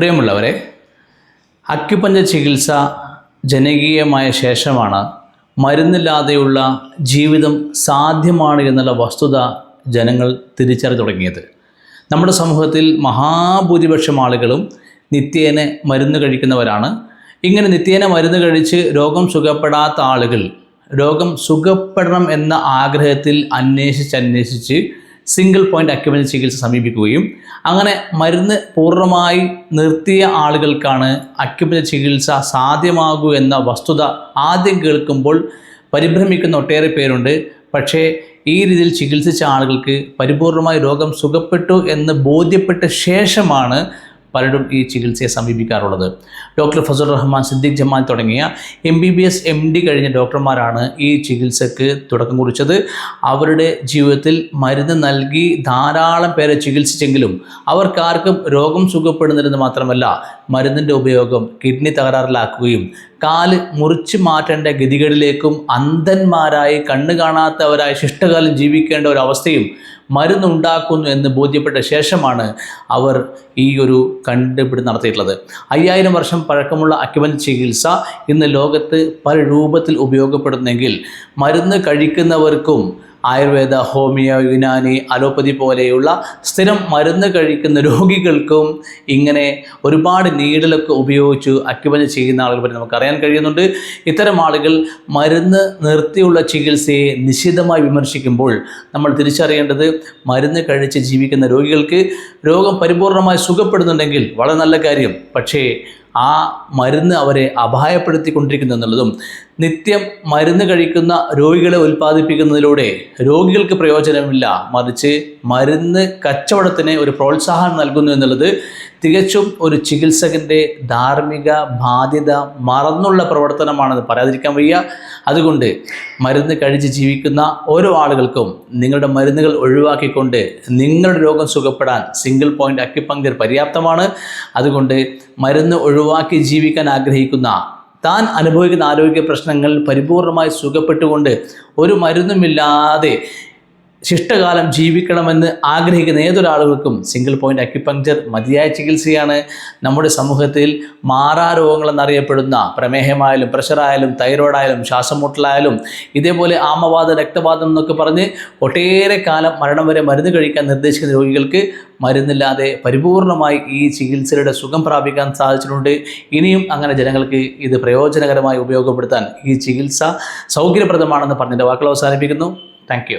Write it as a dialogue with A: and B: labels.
A: പ്രിയമുള്ളവരെ അക്യുപഞ്ച ചികിത്സ ജനകീയമായ ശേഷമാണ് മരുന്നില്ലാതെയുള്ള ജീവിതം സാധ്യമാണ് എന്നുള്ള വസ്തുത ജനങ്ങൾ തിരിച്ചറിഞ്ഞു തുടങ്ങിയത്. നമ്മുടെ സമൂഹത്തിൽ മഹാഭൂരിപക്ഷം ആളുകളും നിത്യേന മരുന്ന് കഴിക്കുന്നവരാണ്. ഇങ്ങനെ നിത്യേന മരുന്ന് കഴിച്ച് രോഗം സുഖപ്പെടാത്ത ആളുകൾ രോഗം സുഖപ്പെടണം എന്ന ആഗ്രഹത്തിൽ അന്വേഷിച്ചന്വേഷിച്ച് അന്വേഷിച്ച് സിംഗിൾ പോയിന്റ് അക്യുപഞ്ചർ ചികിത്സ സമീപിക്കുകയും അങ്ങനെ മരുന്ന് പൂർണമായി നിർത്തിയ ആളുകൾക്കാണ് അക്യുപഞ്ചർ ചികിത്സ സാധ്യമാകൂ എന്ന വസ്തുത ആദ്യം കേൾക്കുമ്പോൾ പരിഭ്രമിക്കുന്ന ഒട്ടേറെ പേരുണ്ട്. പക്ഷേ ഈ രീതിയിൽ ചികിത്സിച്ച ആളുകൾക്ക് പരിപൂർണമായി രോഗം സുഖപ്പെട്ടു എന്ന് ബോധ്യപ്പെട്ട ശേഷമാണ് പലരും ഈ ചികിത്സയെ സമീപിക്കാറുള്ളത്. ഡോക്ടർ ഫസൽ റഹ്മാൻ സിദ്ദിഖ് ജമാൽ തുടങ്ങിയ M B B S M D കഴിഞ്ഞ ഡോക്ടർമാരാണ് ഈ ചികിത്സക്ക് തുടക്കം കുറിച്ചത്. അവരുടെ ജീവിതത്തിൽ മരുന്ന് നൽകി ധാരാളം പേരെ ചികിത്സിച്ചെങ്കിലും അവർക്കാർക്കും രോഗം സുഖപ്പെടുന്നില്ലെന്ന് മാത്രമല്ല മരുന്നിന്റെ ഉപയോഗം കിഡ്നി തകരാറിലാക്കുകയും കാൽ മുറിച്ചു മാറ്റേണ്ട ഗതികളിലേക്കും അന്ധന്മാരായി കണ്ണു കാണാത്തവരായി ശിഷ്ടകാലം ജീവിക്കേണ്ട ഒരു അവസ്ഥയും മരുന്നുണ്ടാക്കുന്നു എന്ന് ബോധ്യപ്പെട്ട ശേഷമാണ് അവർ ഈ ഒരു കണ്ടുപിടി നടത്തിയിട്ടുള്ളത്. അയ്യായിരം വർഷം പഴക്കമുള്ള അക്യുപഞ്ചർ ചികിത്സ ഇന്ന് ലോകത്ത് പല രൂപത്തിൽ ഉപയോഗപ്പെടുന്നെങ്കിൽ മരുന്ന് കഴിക്കുന്നവർക്കും ആയുർവേദ ഹോമിയോ യുനാനി അലോപ്പതി പോലെയുള്ള സ്ഥിരം മരുന്ന് കഴിക്കുന്ന രോഗികൾക്കും ഇങ്ങനെ ഒരുപാട് നീഡിലൊക്കെ ഉപയോഗിച്ച് അക്യുപഞ്ചർ ചെയ്യുന്ന ആളുകൾ പറ്റി നമുക്കറിയാൻ കഴിയുന്നുണ്ട്. ഇത്തരം ആളുകൾ മരുന്ന് നിർത്തിയുള്ള ചികിത്സയെ നിശിതമായി വിമർശിക്കുമ്പോൾ നമ്മൾ തിരിച്ചറിയേണ്ടത് മരുന്ന് കഴിച്ച് ജീവിക്കുന്ന രോഗികൾക്ക് രോഗം പരിപൂർണമായി സുഖപ്പെടുന്നുണ്ടെങ്കിൽ വളരെ നല്ല കാര്യം. പക്ഷേ ആ മരുന്ന് അവരെ അപായപ്പെടുത്തിക്കൊണ്ടിരിക്കുന്നു എന്നുള്ളതും നിത്യം മരുന്ന് കഴിക്കുന്ന രോഗികളെ ഉൽപ്പാദിപ്പിക്കുന്നതിലൂടെ രോഗികൾക്ക് പ്രയോജനമില്ല. മറിച്ച് മരുന്ന് കച്ചവടത്തിന് ഒരു പ്രോത്സാഹനം നൽകുന്നു എന്നുള്ളത് തികച്ചും ഒരു ചികിത്സകന്റെ ധാർമ്മിക ബാധ്യത മറന്നുള്ള പ്രവർത്തനമാണെന്ന് പറയാതിരിക്കാൻ വയ്യ. അതുകൊണ്ട് മരുന്ന് കഴിച്ച് ജീവിക്കുന്ന ഓരോ ആളുകൾക്കും നിങ്ങളുടെ മരുന്നുകൾ ഒഴിവാക്കിക്കൊണ്ട് നിങ്ങളുടെ രോഗം സുഖപ്പെടാൻ സിംഗിൾ പോയിന്റ് അക്യുപങ്ക്ചർ പര്യാപ്തമാണ്. അതുകൊണ്ട് മരുന്ന് ഒഴിവാക്കി ജീവിക്കാൻ ആഗ്രഹിക്കുന്ന താൻ അനുഭവിക്കുന്ന ആരോഗ്യ പ്രശ്നങ്ങൾ പരിപൂർണമായി സുഖപ്പെട്ടുകൊണ്ട് ഒരു മരുന്നുമില്ലാതെ ശിഷ്ടകാലം ജീവിക്കണമെന്ന് ആഗ്രഹിക്കുന്ന ഏതൊരാളുകൾക്കും സിംഗിൾ പോയിന്റ് അക്യുപങ്ചർ മതിയായ ചികിത്സയാണ് നമ്മുടെ സമൂഹത്തിൽ മാറാരോഗങ്ങൾ എന്നറിയപ്പെടുന്ന പ്രമേഹമായാലും പ്രഷറായാലും തൈറോയിഡായാലും ശ്വാസമുട്ടലായാലും ഇതേപോലെ ആമവാദം രക്തവാദം എന്നൊക്കെ പറഞ്ഞ് ഒട്ടേറെ കാലം മരണം വരെ മരുന്ന് കഴിക്കാൻ നിർദ്ദേശിക്കുന്ന രോഗികൾക്ക് മരുന്നില്ലാതെ പരിപൂർണമായി ഈ ചികിത്സയുടെ സുഖം പ്രാപിക്കാൻ സാധിച്ചിട്ടുണ്ട്. ഇനിയും അങ്ങനെ ജനങ്ങൾക്ക് ഇത് പ്രയോജനകരമായി ഉപയോഗപ്പെടുത്താൻ ഈ ചികിത്സ സൗകര്യപ്രദമാണെന്ന് പറഞ്ഞിന്റെ വാക്കുകൾ അവസാനിപ്പിക്കുന്നു. താങ്ക്